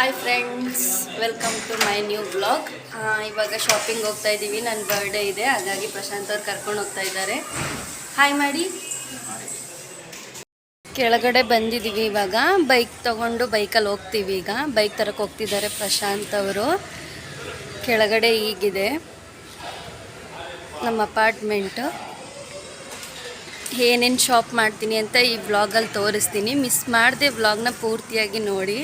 Hi friends welcome to my new blog ಇವಾಗ shopping ಹೋಗ್ತಾ ಇದ್ದೀವಿ ನನ್ನ ಬರ್ಡೇ ಇದೆ. ಹಾಗಾಗಿ ಪ್ರಶಾಂತ್ ಅವ್ರು ಕರ್ಕೊಂಡು ಹೋಗ್ತಾ ಇದ್ದಾರೆ. ಹಾಯ್ ಮಾಡಿ ಕೆಳಗಡೆ ಬಂದಿದ್ದೀವಿ ಇವಾಗ. ಬೈಕ್ ತಗೊಂಡು ಬೈಕಲ್ಲಿ ಹೋಗ್ತೀವಿ ಈಗ. ಬೈಕ್ ತರಕ್ಕೆ ಹೋಗ್ತಿದ್ದಾರೆ ಪ್ರಶಾಂತ್ ಅವರು. ಕೆಳಗಡೆ ಈಗಿದೆ ನಮ್ಮ ಅಪಾರ್ಟ್ಮೆಂಟು ಏನೇನು ಶಾಪ್ ಮಾಡ್ತೀನಿ ಅಂತ ಈ ವ್ಲಾಗಲ್ಲಿ ತೋರಿಸ್ತೀನಿ. ಮಿಸ್ ಮಾಡದೆ ವ್ಲಾಗ್ನ ಪೂರ್ತಿಯಾಗಿ ನೋಡಿ.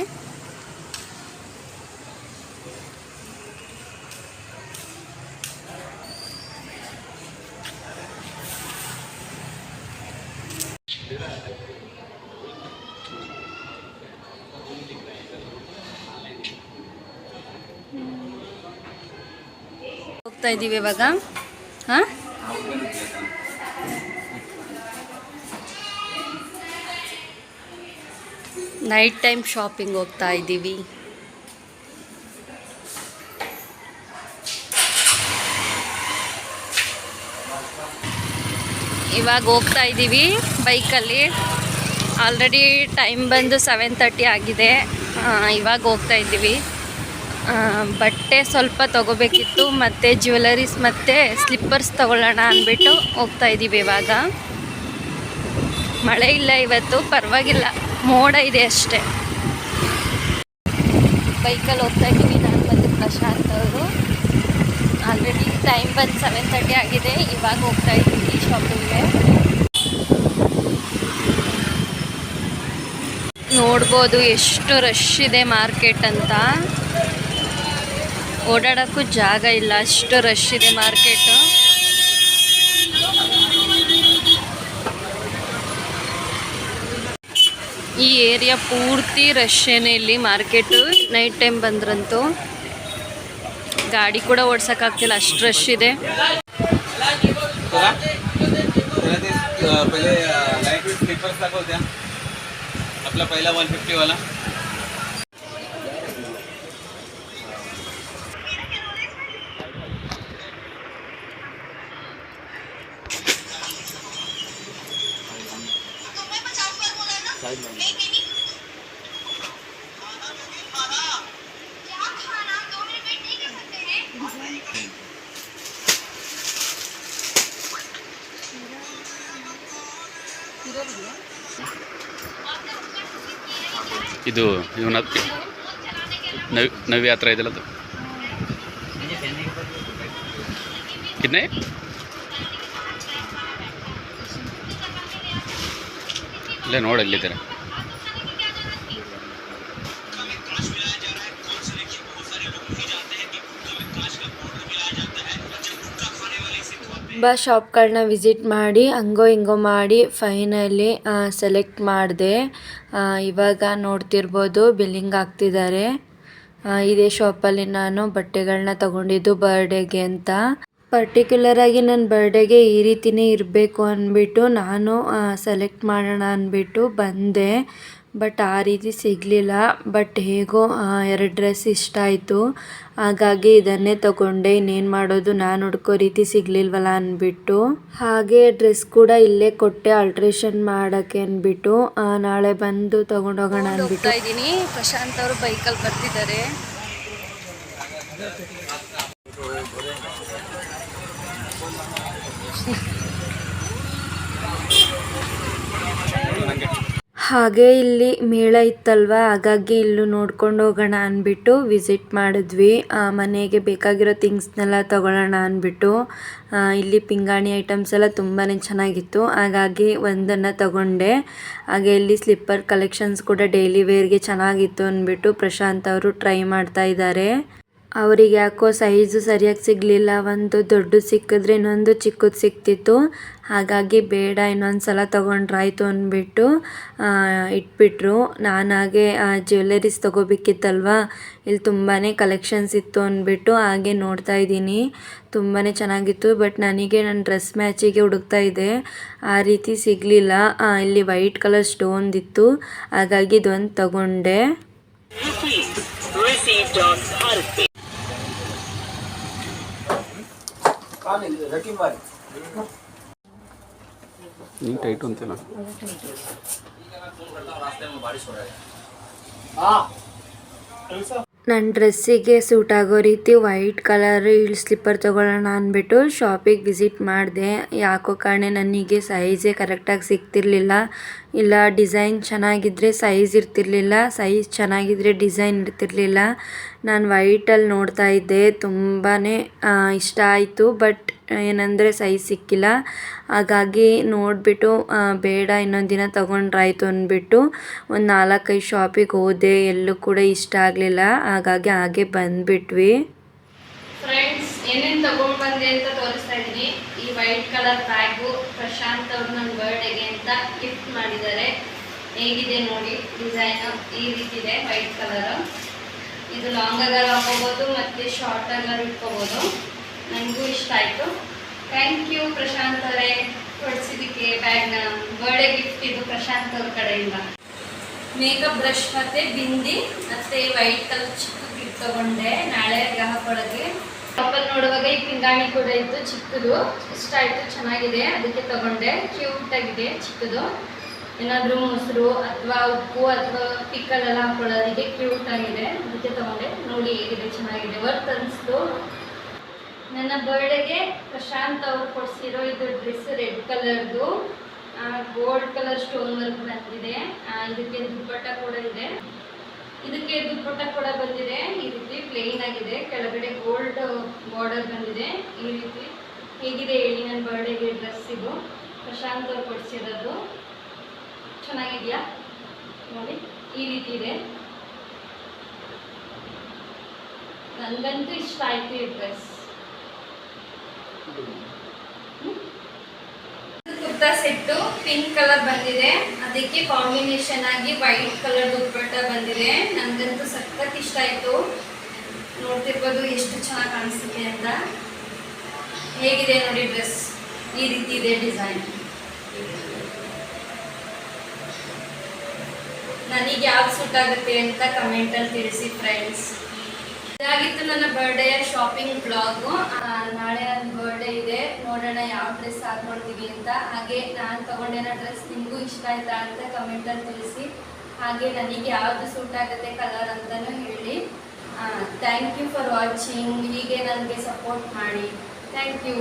ಹೋಗ್ತಾ ಇದ್ದೀವಿ ಇವಾಗ. ಹಾಂ? ನೈಟ್ ಟೈಮ್ ಶಾಪಿಂಗ್ ಹೋಗ್ತಾ ಇದ್ದೀವಿ. ಇವಾಗ ಹೋಗ್ತಾ ಇದ್ದೀವಿ ಬೈಕಲ್ಲಿ. ಆಲ್ರೆಡಿ ಟೈಮ್ ಬಂದು ಸೆವೆನ್ ತರ್ಟಿ ಆಗಿದೆ. ಇವಾಗ ಹೋಗ್ತಾ ಇದ್ದೀವಿ. ಬಟ್ಟೆ ಸ್ವಲ್ಪ ತಗೋಬೇಕಿತ್ತು ಮತ್ತು ಜ್ಯುವೆಲರೀಸ್ ಮತ್ತು ಸ್ಲಿಪ್ಪರ್ಸ್ ತೊಗೊಳ್ಳೋಣ ಅಂದ್ಬಿಟ್ಟು ಹೋಗ್ತಾ ಇದ್ದೀವಿ ಇವಾಗ. ಮಳೆ ಇಲ್ಲ ಇವತ್ತು, ಪರವಾಗಿಲ್ಲ. ಮೋಡ ಇದೆ ಅಷ್ಟೇ. ಬೈಕಲ್ಲಿ ಹೋಗ್ತಾ ಇದ್ದೀವಿ. ನಾನು ಮತ್ತು ಪ್ರಶಾಂತ್ ಅವರು. ಆಲ್ರೆಡಿ ಟೈಮ್ ಬಂದು ಸೆವೆನ್ ತರ್ಟಿ ಆಗಿದೆ. ಇವಾಗ ಹೋಗ್ತಾ ಇದ್ದೀವಿ ಶಾಪಿಂಗ್ಗೆ ನೋಡ್ಬೋದು ಎಷ್ಟು ರಶ್ ಇದೆ ಮಾರ್ಕೆಟ್ ಅಂತ. ಓಡಾಡೋಕ್ಕೂ ಜಾಗ ಇಲ್ಲ ಅಷ್ಟು ರಶ್ ಇದೆ ಮಾರ್ಕೆಟು ಈ ಏರಿಯಾ ಪೂರ್ತಿ ರಶ್ ಏನೇ ಇಲ್ಲಿ ಮಾರ್ಕೆಟು ನೈಟ್ ಟೈಮ್ ಬಂದ್ರಂತೂ ಗಾಡಿ ಕೂಡ ಓಡ್ಸೋಕ್ಕಾಗ್ತಿಲ್ಲ ಅಷ್ಟು ರಶ್ ಇದೆ तुला तुला ते अं, पहिले लाईट वेट स्लीपर्स दाखव त्या आपला पहिला वन फिफ्टीवाला ಇದು ಇವನ ನವಿ ನವಿ ಹತ್ರ ಇದೆಯಲ್ಲ ಅದು कितने ಇಲ್ಲೇ ನೋಡಿ ಇಲ್ಲಿದ್ದಾರೆ ತುಂಬ ಶಾಪ್ಗಳನ್ನ ವಿಸಿಟ್ ಮಾಡಿ, ಹಂಗೋ ಹಿಂಗೋ ಮಾಡಿ, ಫೈನಲಿ ಸೆಲೆಕ್ಟ್ ಮಾಡಿದೆ. ಇವಾಗ ನೋಡ್ತಿರ್ಬೋದು, ಬಿಲ್ಲಿಂಗ್ ಆಗ್ತಿದ್ದಾರೆ ಇದೇ ಶಾಪಲ್ಲಿ ನಾನು ಬಟ್ಟೆಗಳನ್ನ ತಗೊಂಡಿದ್ದು ಬರ್ಡೇಗೆ ಅಂತ. ಪರ್ಟಿಕ್ಯುಲರ್ ಆಗಿ ನನ್ನ ಬರ್ಡೇಗೆ ಈ ರೀತಿನೇ ಇರಬೇಕು ಅಂದ್ಬಿಟ್ಟು ನಾನು ಸೆಲೆಕ್ಟ್ ಮಾಡೋಣ ಅಂದ್ಬಿಟ್ಟು ಬಂದೆ. ಬಟ್ ಆ ರೀತಿ ಸಿಗಲಿಲ್ಲ. ಬಟ್ ಹೇಗೋ ಎರಡು ಡ್ರೆಸ್ ಇಷ್ಟ ಆಯಿತು. ಹಾಗಾಗಿ ಇದನ್ನೇ ತಗೊಂಡೆ. ಇನ್ನೇನು ಮಾಡೋದು? ನಾನು ಹುಡ್ಕೋ ರೀತಿ ಸಿಗಲಿಲ್ವಲ್ಲ ಅಂದ್ಬಿಟ್ಟು. ಹಾಗೆ ಡ್ರೆಸ್ ಕೂಡ ಇಲ್ಲೇ ಕೊಟ್ಟೆ ಆಲ್ಟ್ರೇಷನ್ ಮಾಡೋಕ್ಕೆ ಅಂದ್ಬಿಟ್ಟು ನಾಳೆ ಬಂದು ತಗೊಂಡೋಗೋಣ ಅಂದ್ಬಿಟ್ಟು. ಇದ್ದೀನಿ ಪ್ರಶಾಂತ್ ಅವರು ಬೈಕಲ್ಲಿ ಬರ್ತಿದ್ದಾರೆ. ಹಾಗೆ ಇಲ್ಲಿ ಮೇಳ ಇತ್ತಲ್ವ? ಹಾಗಾಗಿ ಇಲ್ಲೂ ನೋಡ್ಕೊಂಡು ಹೋಗೋಣ ಅಂದ್ಬಿಟ್ಟು ವಿಸಿಟ್ ಮಾಡಿದ್ವಿ. ಮನೆಗೆ ಬೇಕಾಗಿರೋ ಥಿಂಗ್ಸ್ನೆಲ್ಲ ತಗೊಳ್ಳೋಣ ಅಂದ್ಬಿಟ್ಟು ಇಲ್ಲಿ ಪಿಂಗಾಣಿ ಐಟಮ್ಸ್ ಎಲ್ಲ ತುಂಬಾ ಚೆನ್ನಾಗಿತ್ತು. ಹಾಗಾಗಿ ಒಂದನ್ನು ತಗೊಂಡೆ. ಹಾಗೆ ಇಲ್ಲಿ ಸ್ಲಿಪ್ಪರ್ ಕಲೆಕ್ಷನ್ಸ್ ಕೂಡ ಡೈಲಿ ವೇರ್ಗೆ ಚೆನ್ನಾಗಿತ್ತು ಅಂದ್ಬಿಟ್ಟು ಪ್ರಶಾಂತ್ ಅವರು ಟ್ರೈ ಮಾಡ್ತಾ ಇದ್ದಾರೆ. ಅವ್ರಿಗೆ ಯಾಕೋ ಸೈಜು ಸರಿಯಾಗಿ ಸಿಗಲಿಲ್ಲ, ಒಂದು ದೊಡ್ಡದು ಸಿಕ್ಕಿದ್ರೆ ಇನ್ನೊಂದು ಚಿಕ್ಕದು ಸಿಕ್ತಿತ್ತು. ಹಾಗಾಗಿ ಬೇಡ, ಇನ್ನೊಂದು ಸಲ ತೊಗೊಂಡ್ರಾಯ್ತು ಅಂದ್ಬಿಟ್ಟು ಇಟ್ಬಿಟ್ರು. ನಾನು ಹಾಗೆ ಜ್ಯುವೆಲ್ಲರೀಸ್ ತೊಗೋಬೇಕಿತ್ತಲ್ವ? ಇಲ್ಲಿ ತುಂಬಾ ಕಲೆಕ್ಷನ್ಸ್ ಇತ್ತು ಅಂದ್ಬಿಟ್ಟು ಹಾಗೆ ನೋಡ್ತಾ ಇದ್ದೀನಿ. ತುಂಬಾ ಚೆನ್ನಾಗಿತ್ತು, ಬಟ್ ನನಗೆ ನನ್ನ ಡ್ರೆಸ್ ಮ್ಯಾಚಿಗೆ ಹುಡುಕ್ತಾ ಇದೆ. ಆ ರೀತಿ ಸಿಗಲಿಲ್ಲ. ಇಲ್ಲಿ ವೈಟ್ ಕಲರ್ ಸ್ಟೋನ್ ಇತ್ತು. ಹಾಗಾಗಿ ಇದೊಂದು ತಗೊಂಡೆ. ನೀನು ಟೈಟು ಅಂತಿಲ್ಲ ನನ್ನ ಡ್ರೆಸ್ಸಿಗೆ ಸೂಟ್ ಆಗೋ ರೀತಿ ವೈಟ್ ಕಲರ್ ಹೀಲ್ ಸ್ಲಿಪ್ಪರ್ ತೊಗೊಳ್ಳೋಣ ಅಂದ್ಬಿಟ್ಟು ಶಾಪಿಗೆ ವಿಸಿಟ್ ಮಾಡಿದೆ. ಯಾಕೋ ಕಾರಣ ನನಗೆ ಸೈಜೇ ಕರೆಕ್ಟಾಗಿ ಸಿಗ್ತಿರ್ಲಿಲ್ಲ. ಇಲ್ಲ, ಡಿಸೈನ್ ಚೆನ್ನಾಗಿದ್ದರೆ ಸೈಜ್ ಇರ್ತಿರ್ಲಿಲ್ಲ, ಸೈಜ್ ಚೆನ್ನಾಗಿದ್ದರೆ ಡಿಸೈನ್ ಇರ್ತಿರ್ಲಿಲ್ಲ. ನಾನು ವೈಟಲ್ಲಿ ನೋಡ್ತಾ ಇದ್ದೆ ತುಂಬಾ ಇಷ್ಟ ಆಯಿತು. ಬಟ್ ಏನಂದರೆ ಸೈಜ್ ಸಿಕ್ಕಿಲ್ಲ. ಹಾಗಾಗಿ ನೋಡಿಬಿಟ್ಟು ಬೇಡ, ಇನ್ನೊಂದು ದಿನ ತೊಗೊಂಡ್ರಾಯ್ತು ಅಂದ್ಬಿಟ್ಟು ಒಂದು ನಾಲ್ಕೈದು ಶಾಪಿಗೆ ಹೋದೆ. ಎಲ್ಲೂ ಕೂಡ ಇಷ್ಟ ಆಗಲಿಲ್ಲ. ಹಾಗಾಗಿ ಹಾಗೆ ಬಂದುಬಿಟ್ವಿ. ಫ್ರೆಂಡ್ಸ್ ಏನೇನು ತೊಗೊಂಡು ಬಂದೆ ಅಂತ ತೋರಿಸ್ತಾ ಇದ್ದೀನಿ. ಈ ವೈಟ್ ಕಲರ್ ಬ್ಯಾಗು ಪ್ರಶಾಂತ್ ಅವ್ರು ನನ್ನ ಬರ್ಡೇಗೆ ಅಂತ ಗಿಫ್ಟ್ ಮಾಡಿದ್ದಾರೆ. ಹೇಗಿದೆ ನೋಡಿ ಡಿಸೈನ್ ಈ ರೀತಿ ಇದೆ ವೈಟ್ ಕಲರ್ ಇದು ಲಾಂಗ್ ಆಗಾರು ಹಾಕೋಬೋದು ಮತ್ತು ಶಾರ್ಟ್ ಆಗಾರು ಇಟ್ಕೋಬೋದು. ನನಗೂ ಇಷ್ಟ ಆಯಿತು. ಥ್ಯಾಂಕ್ ಯು ಪ್ರಶಾಂತ್ ಅವರೇ ಕೊಡಿಸಿದ್ದಕ್ಕೆ ಬ್ಯಾಗ್ನ ಬರ್ಡೇ ಗಿಫ್ಟ್ ಇದು ಪ್ರಶಾಂತ್ ಅವ್ರ ಕಡೆಯಿಂದ. ಮೇಕಪ್ ಬ್ರಷ್ ಮತ್ತೆ ಬಿಂದಿ ಮತ್ತೆ ವೈಟ್ ಕಲರ್ ಚಿಕ್ಕ ಗಿಫ್ಟ್ ತೊಗೊಂಡೆ ನಾಳೆ ಗ್ರಾಹಕೊಳಗೆ ಶಾಪಲ್ಲಿ ನೋಡುವಾಗ ಈ ಪಿಂಗಾಣಿ ಕೂಡ ಇತ್ತು ಚಿಕ್ಕದು. ಇಷ್ಟ ಆಯಿತು, ಚೆನ್ನಾಗಿದೆ. ಅದಕ್ಕೆ ತಗೊಂಡೆ. ಕ್ಯೂಟಾಗಿದೆ ಚಿಕ್ಕದು. ಏನಾದರೂ ಮೊಸರು ಅಥವಾ ಉಪ್ಪು ಅಥವಾ ಪಿಕ್ಕಲ್ಲೆಲ್ಲ ಹಾಕೊಳ್ಳೋದಕ್ಕೆ ಕ್ಯೂಟ್ ಆಗಿದೆ. ಅದಕ್ಕೆ ತಗೊಂಡೆ. ನೋಡಿ ಹೇಗಿದೆ, ಚೆನ್ನಾಗಿದೆ. ವರ್ತ್ ಅನಿಸ್ತು. ನನ್ನ ಬರ್ಡೇಗೆ ಪ್ರಶಾಂತ್ ಅವ್ರು ಕೊಡಿಸಿರೋ ಇದು ಡ್ರೆಸ್ ರೆಡ್ ಕಲರ್ದು ಗೋಲ್ಡ್ ಕಲರ್ ಸ್ಟೋನ್ ವರ್ಕ್ ಬಂದಿದೆ. ಇದಕ್ಕೆ ದುಪ್ಪಟ್ಟ ಕೂಡ ಇದೆ. ಇದಕ್ಕೆ ದುಪ್ಪಟ್ಟ ಕೂಡ ಬಂದಿದೆ. ಈ ರೀತಿ ಪ್ಲೇನ್ ಆಗಿದೆ. ಕೆಳಗಡೆ ಗೋಲ್ಡ್ ಬಾರ್ಡರ್ ಬಂದಿದೆ. ಈ ರೀತಿ ಹೇಗಿದೆ ಹೇಳಿ ನನ್ನ ಬರ್ಡೇಗೆ ಡ್ರೆಸ್ ಇದು. ಪ್ರಶಾಂತ್ ಅವ್ರು ಕೊಡಿಸಿರೋದು. ಚೆನ್ನಾಗಿದೆಯಾ? ನೋಡಿ, ಈ ರೀತಿ ಇದೆ. ನನಗಂತೂ ಇಷ್ಟ ಆಯಿತು ಈ dress kurta set pink colour ಬಂದಿದೆ. ಅದಕ್ಕೆ ಕಾಂಬಿನೇಷನ್ ಆಗಿ ವೈಟ್ ಕಲರ್ ದುಪ್ಪಟ್ಟ ಬಂದಿದೆ. ನನಗಂತೂ ಸಖತ್ ಇಷ್ಟ ಆಯಿತು. ನೋಡ್ತಿರ್ಬೋದು ಎಷ್ಟು ಚೆನ್ನಾಗಿ ಕಾಣಿಸುತ್ತೆ ಅಂತ. ಹೇಗಿದೆ ನೋಡಿ ಡ್ರೆಸ್ ಈ ರೀತಿ ಇದೆ ಡಿಸೈನ್ ನನಗೆ ಯಾವ ಸೂಟ್ ಆಗುತ್ತೆ ಅಂತ ಕಮೆಂಟಲ್ಲಿ ತಿಳಿಸಿ ಫ್ರೆಂಡ್ಸ್ ಇದಾಗಿತ್ತು ನನ್ನ ಬರ್ಡೇ ಶಾಪಿಂಗ್ ಬ್ಲಾಗು ನಾಳೆ ನನ್ನ ಬರ್ಡೇ ಇದೆ. ನೋಡೋಣ ಯಾವ ಡ್ರೆಸ್ ಹಾಕ್ಕೊಳ್ತೀವಿ ಅಂತ. ಹಾಗೆ ನಾನು ತಗೊಂಡೇನೋ ಡ್ರೆಸ್ ನಿಮಗೂ ಇಷ್ಟ ಆಯ್ತಾ ಅಂತ ಕಮೆಂಟಲ್ಲಿ ತಿಳಿಸಿ. ಹಾಗೆ ನನಗೆ ಯಾವುದು ಸೂಟ್ ಆಗುತ್ತೆ ಕಲರ್ ಅಂತಲೂ ಹೇಳಿ. ಥ್ಯಾಂಕ್ ಯು ಫಾರ್ ವಾಚಿಂಗ್ ಹೀಗೆ ನನಗೆ ಸಪೋರ್ಟ್ ಮಾಡಿ. Thank you